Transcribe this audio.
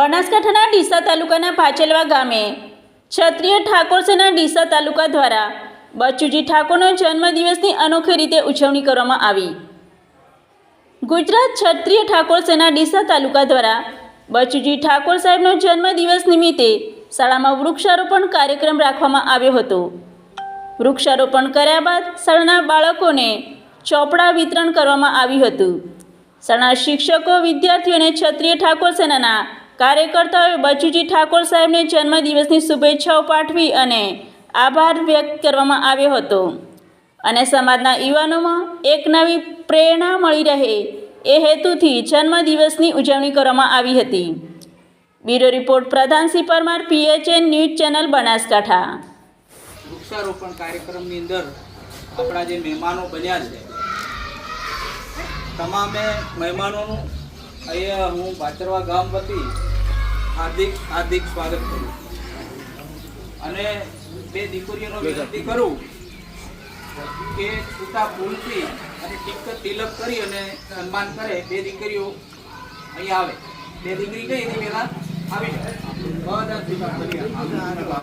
બનાસકાંઠાના ડીસા તાલુકાના ભાચેલવા ગામે ક્ષત્રિય ઠાકોર સેના ડીસા તાલુકા દ્વારા બચુજી ઠાકોરનો જન્મદિવસની અનોખી રીતે ઉજવણી કરવામાં આવી. ગુજરાત ક્ષત્રિય ઠાકોર સેના ડીસા તાલુકા દ્વારા બચુજી ઠાકોર સાહેબનો જન્મદિવસ નિમિત્તે શાળામાં વૃક્ષારોપણ કાર્યક્રમ રાખવામાં આવ્યો હતો. વૃક્ષારોપણ કર્યા બાદ શાળાના બાળકોને ચોપડા વિતરણ કરવામાં આવ્યું હતું. શાળાના શિક્ષકો વિદ્યાર્થીઓને ક્ષત્રિય ઠાકોર સેનાના કાર્યકર્તાઓએ બચુજી ઠાકોર સાહેબને જન્મદિવસની શુભેચ્છાઓ પાઠવી અને આભાર વ્યક્ત કરવામાં આવ્યો હતો. અને સમાજના યુવાનોમાં એક નવી પ્રેરણા મળી રહે એ હેતુથી જન્મદિવસની ઉજવણી કરવામાં આવી હતી. Bureau report Pradhansinh Parmar, PHN news channel, Banaskantha. વૃક્ષારોપણ કાર્યક્રમની અંદર આપણા જે મહેમાનો બન્યા છે, તમામે મહેમાનોનું અહીંયા હું બાચરવા ગામ વતી હાર્દિક હાર્દિક સ્વાગત કરું. અને બે દીકરીઓનો વિનંતી કરું કે છૂટા ફૂલથી અને ટિક તિલક કરી અને સન્માન કરે. બે દીકરીઓ અહીંયા આવે. બે દીકરી કઈ એની પહેલાં? આવી જાય. બધા.